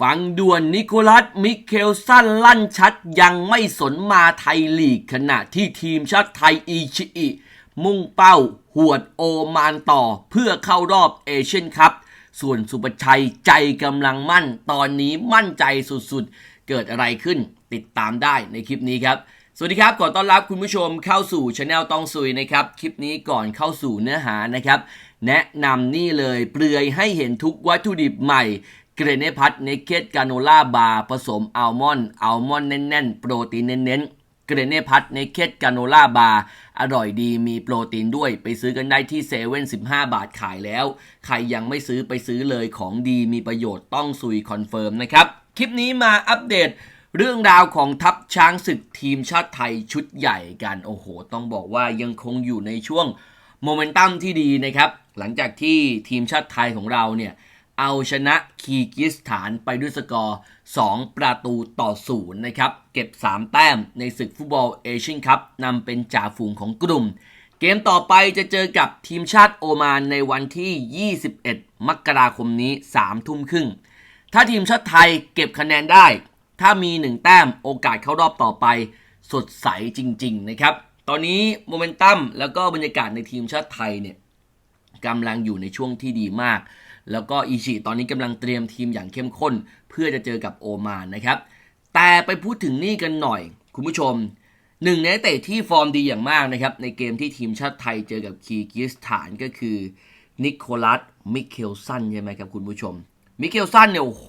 ฟังด่วนนิโคลัส มิเคลสันลั่นชัดยังไม่สนมาไทยลีกขณะที่ทีมชาติไทยอีชิอิ มุ่งเป้า หวดโอมานต่อเพื่อเข้ารอบเอเชียนคัพส่วนสุปชัยใจกำลังมั่น ตอนนี้มั่นใจสุดๆ เกิดอะไรขึ้นติดตามได้ในคลิปนี้ครับ สวัสดีครับขอต้อนรับคุณผู้ชมเข้าสู่ช anel ตองซุยนะครับ คลิปนี้ก่อนเข้าสู่เนื้อหานะครับ แนะนำนี่เลยเปลือยให้เห็นทุกวัตถุดิบใหม่ เกรเนพัทเนเกตกาโนล่าบาร์ผสมอัลมอนด์อัลมอนด์แน่นๆ โปรตีนเน้นๆ เกรเนพัทเนเกตกาโนล่าบาร์อร่อยดีมีโปรตีนด้วยไปซื้อกันได้ที่เซเว่น15บาทขายแล้ว ใครยังไม่ซื้อไปซื้อเลยของดีมีประโยชน์ต้องซุยคอนเฟิร์มนะครับ คลิปนี้มาอัปเดตเรื่องราวของทัพช้างศึกทีมชาติไทยชุดใหญ่กัน โอ้โห ต้องบอกว่ายังคงอยู่ในช่วงโมเมนตัมที่ดีนะครับ หลังจากที่ทีมชาติไทยของเราเนี่ย เอาชนะคีกิสถานไปด้วยสกอร์ 2 ประตูต่อศูนย์นะครับ เก็บ 3 แต้มในศึกฟุตบอลเอเชียนคัพนำเป็นจ่าฝูงของกลุ่ม เกมต่อไปจะเจอกับทีมชาติโอมานในวันที่ 21 มกราคมนี้ 3 ทุ่มครึ่ง ถ้าทีมชาติไทยเก็บคะแนนได้ ถ้ามี 1 แต้มโอกาสเข้ารอบต่อไป สดใสจริง ๆ นะครับ ตอนนี้โมเมนตัมแล้วก็บรรยากาศในทีมชาติไทยเนี่ยกำลังอยู่ในช่วงที่ดีมาก แล้วก็อิชิตอนนี้กำลังเตรียมทีมอย่างเข้มข้น เพื่อจะเจอกับโอมานนะครับ แต่ไปพูดถึงนี่กันหน่อย คุณผู้ชมหนึ่งในเตะที่ฟอร์มดีอย่างมากนะครับ ในเกมที่ทีมชาติไทยเจอกับคีกิสถานก็คือนิโคลัสมิเคลสันใช่ไหมครับคุณผู้ชม มิเคลสันเนี่ยโอ้โห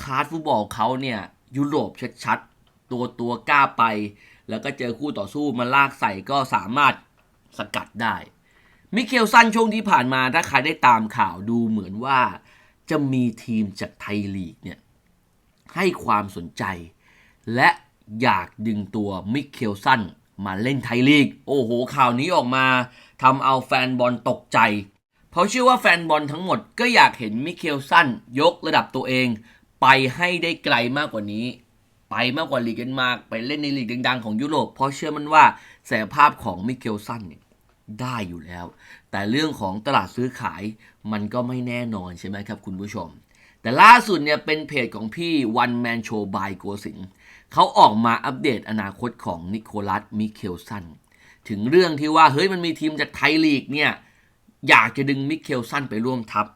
คาร์ดฟุตบอลเขาเนี่ยยุโรปชัดๆ ตัวตัวกล้าไป แล้วก็เจอคู่ต่อสู้มาลากใส่ก็สามารถสกัดได้ มิเคลสันช่วงที่ผ่านมาถ้าใครได้ตามข่าวดูเหมือนว่าจะมีทีมจากไทยลีกเนี่ยให้ความสนใจ และอยากดึงตัวมิเคลสันมาเล่นไทยลีก โอ้โห ข่าวนี้ออกมาทำเอาแฟนบอลตกใจ เพราะเชื่อว่าแฟนบอลทั้งหมดก็อยากเห็นมิเคลสันยกระดับตัวเอง ไปให้ได้ไกลมากกว่านี้ ไปมากกว่าลีกกันมากไปเล่นในลีกดังๆของยุโรปเพราะเชื่อมันว่าศักยภาพของมิเคลสันเนี่ย ได้อยู่แล้ว แต่เรื่องของตลาดซื้อขายมันก็ไม่แน่นอนใช่ไหมครับคุณผู้ชม แต่ล่าสุดเนี่ยเป็นเพจของพี่ One Man Show by โกสิงเขาออกมาอัปเดตอนาคตของนิโคลัสมิเคลสันถึงเรื่องที่ว่าเฮ้ยมันมีทีมจากไทยลีกเนี่ยอยากจะดึงมิเคลสันไปร่วมทัพ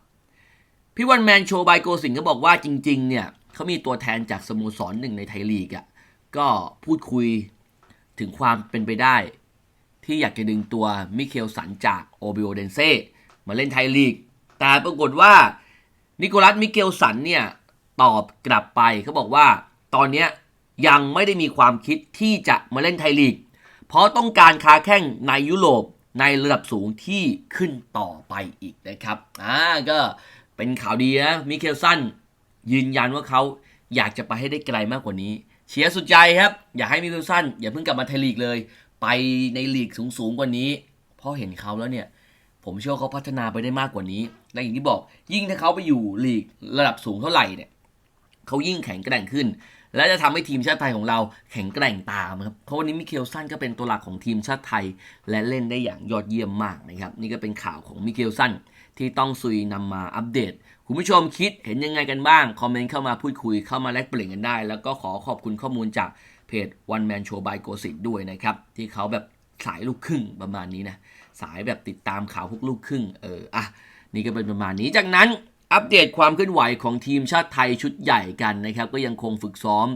พี่วันแมนโชบายโกสิงก็บอกว่าจริง ๆ เนี่ยเขามีตัวแทนจากสโมสรหนึ่งในไทยลีกอะ่ะก็พูดคุยถึงความเป็นไปได้ ที่อยากจะดึงตัวมิเคลสันจากโอบิโอเดนเซ่มาเล่นไทยลีก แต่ปรากฏว่านิโคลัสมิเคลสันเนี่ยตอบกลับไปเขาบอกว่าตอนนี้ยังไม่ได้มีความคิดที่จะมาเล่นไทยลีก เพราะต้องการค้าแข่งในยุโรปในระดับสูงที่ขึ้นต่อไปอีกนะครับอ่าก็เป็นข่าวดีนะมิเคลสันยืนยันว่าเขาอยากจะไปให้ได้ไกลมากกว่านี้ เชียร์สุดใจครับ อยากให้มิเคลสันอย่าเพิ่งกลับมาไทยลีกเลย ไปในลีกสูงๆกว่านี้ เพราะเห็นเขาแล้วเนี่ย ผมเชื่อเขาพัฒนาไปได้มากกว่านี้และอย่างที่บอก ยิ่งถ้าเขาไปอยู่ลีกระดับสูงเท่าไหร่เนี่ยเขายิ่งแข็งแกร่งขึ้น และจะทำให้ทีมชาติไทยของเราแข็งแกร่งตามครับเพราะวันนี้มิเคลสันก็เป็นตัวหลักของทีมชาติไทย และเล่นได้อย่างยอดเยี่ยมมากนะครับ นี่ก็เป็นข่าวของมิเคลสันที่ต้องซุยนำมาอัปเดต คุณผู้ชมคิดเห็นยังไงกันบ้าง คอมเมนต์เข้ามาพูดคุยเข้ามาแลกเปลี่ยนกันได้ แล้วก็ขอขอบคุณข้อมูลจาก เพจ One Man Show by โกสิด้วยนะครับ ที่เขาแบบสายลูกครึ่งประมาณนี้นะ สายแบบติดตามข่าวพวกลูกครึ่ง เอออะนี่ก็เป็นประมาณนี้จากนั้นอัปเดตความเคลื่อนไหวของทีมชาติไทยชุดใหญ่กันนะครับ ก็ยังคงฝึกซ้อม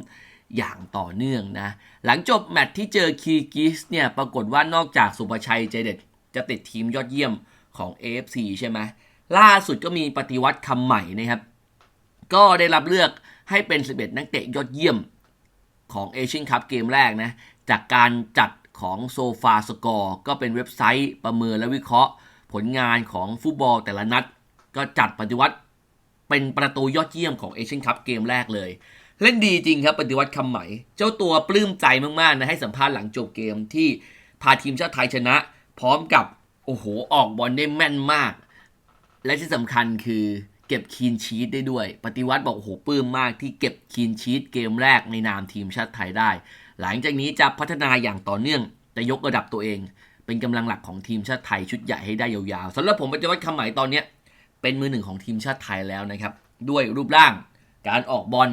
อย่างต่อเนื่องนะ หลังจบแมตช์ที่เจอคีกิสเนี่ยปรากฏว่านอกจากสุภชัยใจเด็ดจะติดทีมยอดเยี่ยมของ AFC ใช่ไหมล่าสุดก็มีปฏิวัติคำใหม่นะครับ ก็ได้รับเลือกให้เป็น 11 นักเตะยอดเยี่ยม ของเอเชียนคัพเกมแรกนะจากการจัดของโซฟาสกอร์ก็เป็นเว็บไซต์ประเมินและวิเคราะห์ ผลงานของฟุตบอลแต่ละนัด ก็จัดปฏิวัติเป็นประตูยอดเยี่ยมของเอเชียนคัพเกมแรกเลย เล่นดีจริงครับปฏิวัติคำไหม เจ้าตัวปลื้มใจมากๆนะให้สัมภาษณ์หลังจบเกมที่พาทีมชาติไทยชนะ พร้อมกับโอ้โหออกบอลได้แม่นมาก และที่สำคัญคือ เก็บคีนชีตได้ด้วย ปฏิวัติบอกโอ้โหปลื้มมากที่เก็บคีนชีตเกมแรกในนามทีมชาติไทยได้ หลังจากนี้จะพัฒนาอย่างต่อเนื่องจะยกระดับตัวเอง เป็นกำลังหลักของทีมชาติไทยชุดใหญ่ให้ได้ยาวๆสำหรับผมปฏิวัติคำหมายตอนเนี้ยเป็นมือหนึ่งของทีมชาติไทยแล้วนะครับ ด้วยรูปร่าง การออกบอล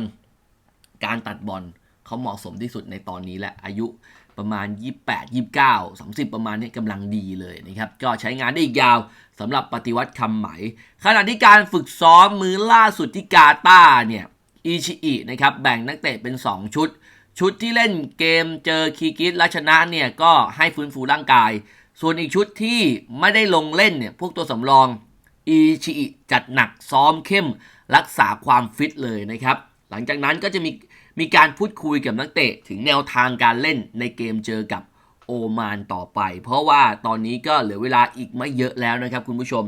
การตัดบอลเขาเหมาะสมที่สุดในตอนนี้และอายุ ประมาณ 28 29 30 ประมาณนี้กำลังดีเลยนะครับ ก็ใช้งานได้อีกยาวสำหรับปฏิวัติคำไหม ขณะที่การฝึกซ้อมมือล่าสุดที่กาตาเนี่ยอิชิอินะครับแบ่งนักเตะเป็น 2 ชุด ชุดที่เล่นเกมเจอคีกิสและชนะเนี่ยก็ให้ฟื้นฟูร่างกาย ส่วนอีกชุดที่ไม่ได้ลงเล่นเนี่ยพวกตัวสำรองอิชิอิจัดหนักซ้อมเข้มรักษาความฟิตเลยนะครับ หลังจากนั้นก็จะมี มีการพูดคุยกับนักเตะถึงแนวทางการเล่นในเกมเจอกับโอมานต่อไป เพราะว่าตอนนี้ก็เหลือเวลาอีกไม่เยอะแล้วนะครับคุณผู้ชม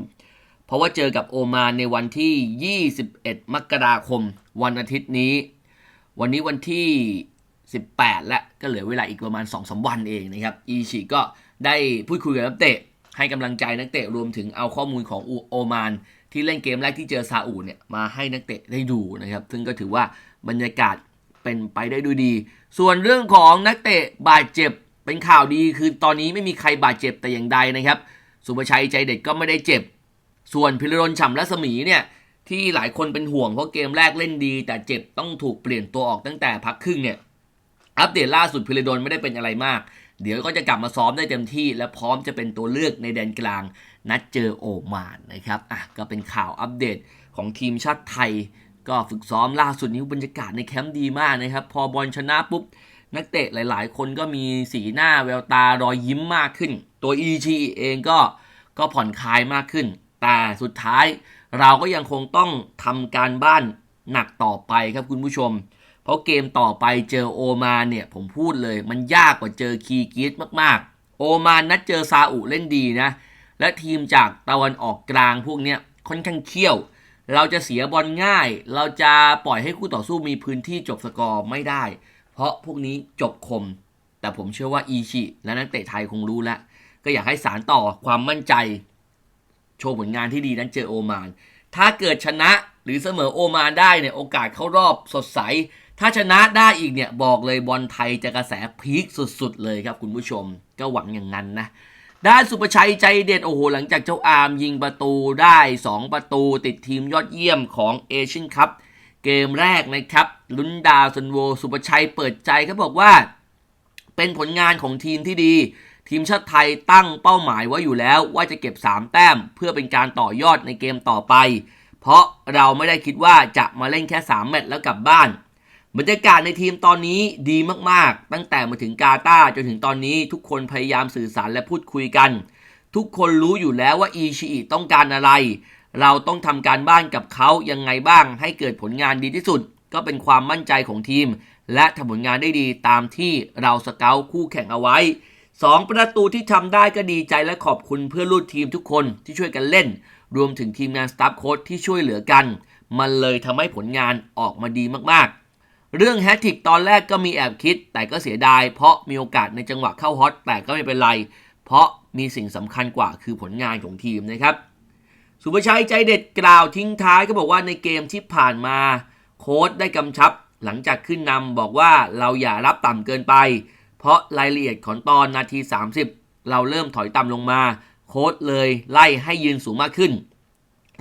เพราะว่าเจอกับโอมานในวันที่ 21 มกราคม วันอาทิตย์นี้ วันนี้วันที่ 18 และก็เหลือเวลาอีกประมาณ 2-3 วันเองนะครับอีชิก็ได้พูดคุยกับนักเตะให้กำลังใจนักเตะรวมถึงเอาข้อมูลของโอมาน ที่เล่นเกมแรกที่เจอซาอุเนี่ยมาให้นักเตะได้ดูนะครับ ซึ่งก็ถือว่าบรรยากาศ เป็นไปได้ดูดี ส่วนเรื่องของนักเตะบาดเจ็บเป็นข่าวดีคือตอนนี้ไม่มีใครบาดเจ็บแต่อย่างใดนะครับ สุภชัยใจเด็ดก็ไม่ได้เจ็บ ส่วนพิรดลฉ่ำรัศมีเนี่ยที่หลายคนเป็นห่วงเพราะเกมแรกเล่นดี แต่เจ็บต้องถูกเปลี่ยนตัวออกตั้งแต่พักครึ่งเนี่ยอัปเดตล่าสุดพิรดลไม่ได้เป็นอะไรมาก เดี๋ยวก็จะกลับมาซ้อมได้เต็มที่ และพร้อมจะเป็นตัวเลือกในแดนกลาง นัดเจอโอมานนะครับอะก็เป็นข่าวอัปเดตของทีมชาติไทย ก็ฝึกซ้อมล่าสุดนี้บรรยากาศในแคมป์ดีมากนะครับ พอบอลชนะปุ๊บ นักเตะหลาย ๆ คนก็มีสีหน้าแววตารอยยิ้มมากขึ้น ตัว EG เองก็ก็ผ่อนคลายมากขึ้น แต่สุดท้ายเราก็ยังคงต้องทำการบ้านหนักต่อไปครับคุณผู้ชม เพราะเกมต่อไปเจอโอมานเนี่ยผมพูดเลย มันยากกว่าเจอคีกีสมาก ๆ โอมานนัดเจอซาอุเล่นดีนะ และทีมจากตะวันออกกลางพวกเนี้ยค่อนข้างเขี้ยว เราจะเสียบอลง่าย เราจะปล่อยให้คู่ต่อสู้มีพื้นที่จบสกอร์ไม่ได้ เพราะพวกนี้จบคม แต่ผมเชื่อว่าอีชิและนักเตะไทยคงรู้แล้ว ก็อยากให้สารต่อความมั่นใจ โชว์ผลงานที่ดีนั้นเจอโอมาน ถ้าเกิดชนะหรือเสมอโอมานได้เนี่ยโอกาสเข้ารอบสดใส ถ้าชนะได้อีกเนี่ยบอกเลยบอลไทยจะกระแสพีคสุดๆเลยครับคุณผู้ชม ก็หวังอย่างนั้นนะ ด้านสุประชัยใจเด็ดโอ้โหหลังจากเจ้าอาร์มยิงประตูได้ 2 ประตูติดทีมยอดเยี่ยมของเอเชียนคัพเกมแรกนะครับ ลุนดาวซันโวสุประชัยเปิดใจเขาบอกว่า เป็นผลงานของทีมที่ดี ทีมชาติไทยตั้งเป้าหมายไว้อยู่แล้วว่าจะเก็บ 3 แต้ม เพื่อเป็นการต่อยอดในเกมต่อไป เพราะเราไม่ได้คิดว่าจะมาเล่นแค่ 3 แมตช์แล้วกลับบ้าน บรรยากาศในทีมตอนนี้ดีมากๆ ตั้งแต่มาถึงกาตาจนถึงตอนนี้ทุกคนพยายามสื่อสารและพูดคุยกัน ทุกคนรู้อยู่แล้วว่าอีชิอิต้องการอะไร เราต้องทำการบ้านกับเขายังไงบ้าง ให้เกิดผลงานดีที่สุด ก็เป็นความมั่นใจของทีม และทำผลงานได้ดีตามที่เราสเกลคู่แข่งเอาไว้2ประตูที่ทำได้ก็ดีใจและขอบคุณเพื่อนร่วมทีมทุกคนที่ช่วยกันเล่น รวมถึงทีมงานสตาฟโค้ชที่ช่วยเหลือกัน มันเลยทำให้ผลงานออกมาดีมากๆ เรื่องแฮตทริกตอนแรกก็มีแอบคิด แต่ก็เสียดาย เพราะมีโอกาสในจังหวะเข้าฮอตแต่ก็ไม่เป็นไร เพราะมีสิ่งสำคัญกว่าคือผลงานของทีมนะครับ สุภชัยใจเด็ดกล่าวทิ้งท้ายก็บอกว่าในเกมที่ผ่านมา โค้ชได้กำชับ หลังจากขึ้นนำบอกว่าเราอย่ารับต่ำเกินไป เพราะรายละเอียดของตอนนาที 30 เราเริ่มถอยต่ำลงมา โค้ชเลยไล่ให้ยืนสูงมากขึ้น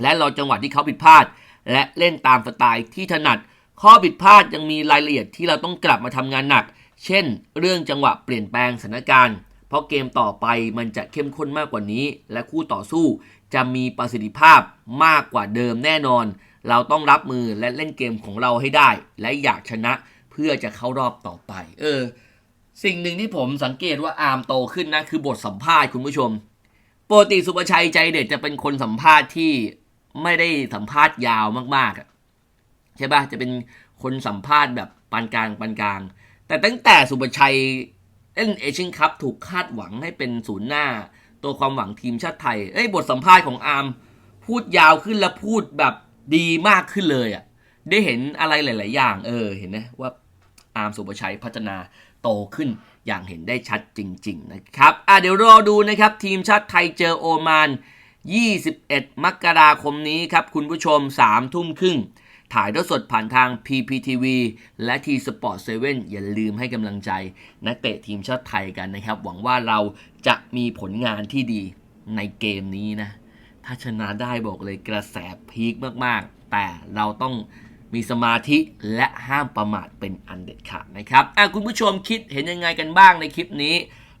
และรอจังหวะที่เขาผิดพลาด และเล่นตามสไตล์ที่ถนัด ข้อผิดพลาดยังมีรายละเอียดที่เราต้องกลับมาทำงานหนัก เช่น เรื่องจังหวะเปลี่ยนแปลงสถานการณ์ เพราะเกมต่อไปมันจะเข้มข้นมากกว่านี้ และคู่ต่อสู้จะมีประสิทธิภาพมากกว่าเดิมแน่นอน เราต้องรับมือและเล่นเกมของเราให้ได้ และอยากชนะเพื่อจะเข้ารอบต่อไป เออ สิ่งหนึ่งที่ผมสังเกตว่าอาร์มโตขึ้นนะคือบทสัมภาษณ์คุณผู้ชมปกติสุประชัยใจเด็ดจะเป็นคนสัมภาษณ์ที่ไม่ได้สัมภาษณ์ยาวมากๆ ใช่ปะจะเป็นคนสัมภาษณ์แบบปานกลางปานกลาง แต่ตั้งแต่สุประชัยเล่นเอเชียนคัพถูกคาดหวังให้เป็นศูนย์หน้า ตัวความหวังทีมชาติไทย เอ้ยบทสัมภาษณ์ของอาร์มพูดยาวขึ้นและพูดแบบดีมากขึ้นเลยอะ ได้เห็นอะไรหลาย ๆ อย่าง เออ เห็นนะว่าอาร์มสุประชัยพัฒนาโตขึ้นอย่างเห็นได้ชัดจริง ๆ นะครับ อะเดี๋ยวรอดูนะครับ ทีมชาติไทยเจอโอมาน 21 มกราคมนี้ครับ คุณผู้ชม3ทุ่มครึ่ง ถ่ายทอดสดผ่านทาง PPTV และ T Sport 7 อย่าลืมให้กำลังใจ นักเตะทีมชาติไทยกันนะครับ หวังว่าเราจะมีผลงานที่ดีในเกมนี้นะ ถ้าชนะได้บอกเลยกระแสพีคมากๆ แต่เราต้องมีสมาธิและห้ามประมาทเป็นอันเด็ดขาดนะครับคุณผู้ชมคิดเห็นยังไงกันบ้างในคลิปนี้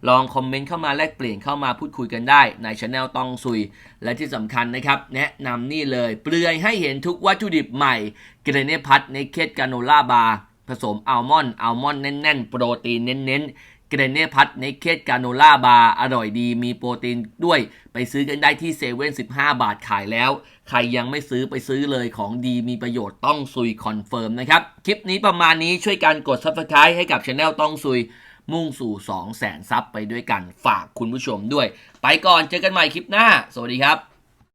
ลองคอมเมนต์เข้ามาแลกเปลี่ยนเข้ามาพูดคุยกันได้ในช anel ต้องซุย และที่สำคัญนะครับ แนะนำนี่เลย เปลือยให้เห็นทุกวัตถุดิบใหม่เกรเนพัทในเคดกาโนล่าบาร์ผสมอัลมอนด์อัลมอนด์แน่นๆ โปรตีนเน้นๆเกรเนพัทในเคดกาโนล่าบาร์อร่อยดีมีโปรตีนด้วย ไปซื้อกันได้ที่เซเว่น15บาทขายแล้ว ใครยังไม่ซื้อไปซื้อเลยของดีมีประโยชน์ต้องซุยคอนเฟิร์มนะครับ คลิปนี้ประมาณนี้ช่วยกันกด subscribe ให้กับช anel ต้องซุย มุ่งสู่ 2 0 0แสนซับไปด้วยกันฝากคุณผู้ชมด้วย ไปก่อนเจอกันใหม่คลิปหน้า สวัสดีครับ